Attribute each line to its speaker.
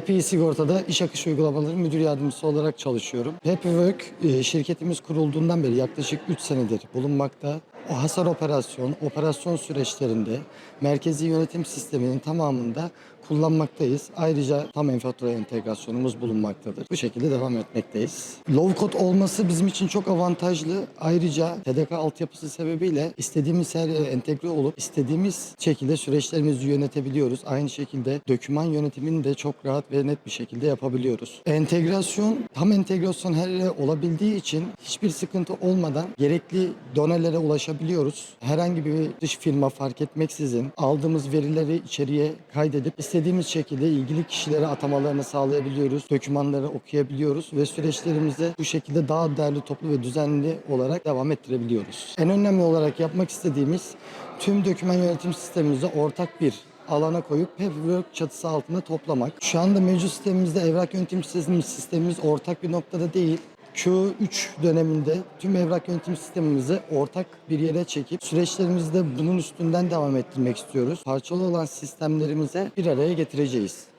Speaker 1: Happy Sigorta'da iş akışı uygulamaları müdür yardımcısı olarak çalışıyorum. Happy Work e, şirketimiz kurulduğundan beri yaklaşık 3 senedir bulunmakta. O hasar operasyon, operasyon süreçlerinde merkezi yönetim sisteminin tamamında kullanmaktayız. Ayrıca tam enfatura entegrasyonumuz bulunmaktadır. Bu şekilde devam etmekteyiz. Low code olması bizim için çok avantajlı. Ayrıca TDK altyapısı sebebiyle istediğimiz her yere entegre olup istediğimiz şekilde süreçlerimizi yönetebiliyoruz. Aynı şekilde doküman yönetimini de çok rahat ve net bir şekilde yapabiliyoruz. Entegrasyon, tam entegrasyon her yere olabildiği için hiçbir sıkıntı olmadan gerekli donelere ulaşabiliyoruz. Herhangi bir dış firma fark etmeksizin aldığımız verileri içeriye kaydedip istediğimiz şekilde ilgili kişilere atamalarını sağlayabiliyoruz. Dokümanları okuyabiliyoruz ve süreçlerimizi bu şekilde daha değerli, toplu ve düzenli olarak devam ettirebiliyoruz. En önemli olarak yapmak istediğimiz tüm doküman yönetim sistemimizi ortak bir alana koyup hep work çatısı altında toplamak. Şu anda mevcut sistemimizde evrak yönetim sistemimiz, sistemimiz ortak bir noktada değil. Q3 döneminde tüm evrak yönetim sistemimizi ortak bir yere çekip süreçlerimizi de bunun üstünden devam ettirmek istiyoruz. Parçalı olan sistemlerimize bir araya getireceğiz.